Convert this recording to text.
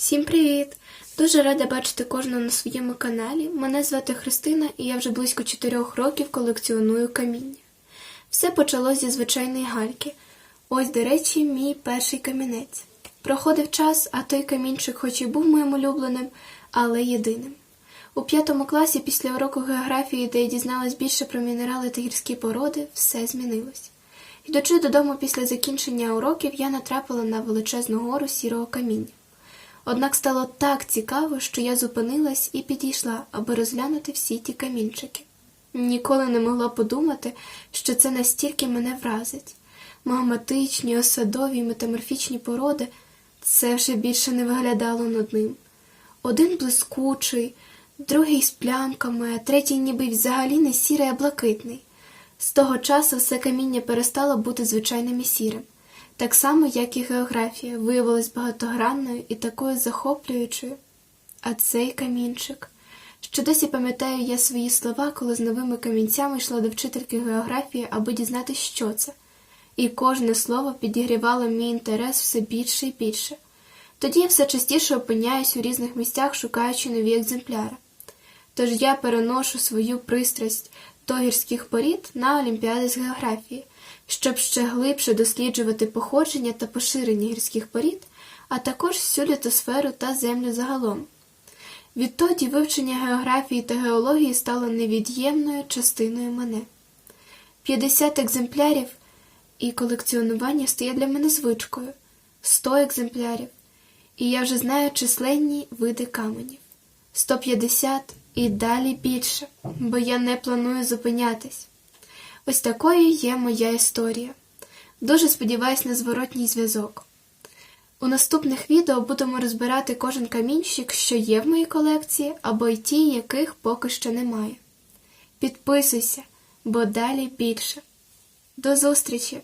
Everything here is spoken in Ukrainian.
Всім привіт! Дуже рада бачити кожного на своєму каналі. Мене звати Христина, і я вже близько 4 років колекціоную каміння. Все почалось зі звичайної гальки. Ось, до речі, мій перший камінець. Проходив час, а той камінчик, хоч і був моїм улюбленим, але єдиним. У п'ятому класі після уроку географії, де я дізналась більше про мінерали та гірські породи, все змінилось. Йдучи додому після закінчення уроків, я натрапила на величезну гору сірого каміння. Однак стало так цікаво, що я зупинилась і підійшла, аби розглянути всі ті камінчики. Ніколи не могла подумати, що це настільки мене вразить. Магматичні, осадові, метаморфічні породи це вже більше не виглядало нудним. Один блискучий, другий з плямками, а третій ніби взагалі не сірий, а блакитний. З того часу все каміння перестало бути звичайним і сірим, так само, як і географія, виявилась багатогранною і такою захоплюючою. А цей камінчик. Що досі пам'ятаю я свої слова, коли з новими камінцями йшла до вчительки географії, аби дізнатися, що це. І кожне слово підігрівало мій інтерес все більше і більше. Тоді я все частіше опиняюсь у різних місцях, шукаючи нові екземпляри. Тож я переношу свою пристрасть до гірських порід на Олімпіади з географії, щоб ще глибше досліджувати походження та поширення гірських порід, а також всю літосферу та землю загалом. Відтоді вивчення географії та геології стало невід'ємною частиною мене. 50 екземплярів і колекціонування стає для мене звичкою, 100 екземплярів, і я вже знаю численні види каменів. 150 і далі більше, бо я не планую зупинятись. Ось такою є моя історія. Дуже сподіваюсь на зворотній зв'язок. У наступних відео будемо розбирати кожен камінчик, що є в моїй колекції, або й ті, яких поки що немає. Підписуйся, бо далі більше. До зустрічі!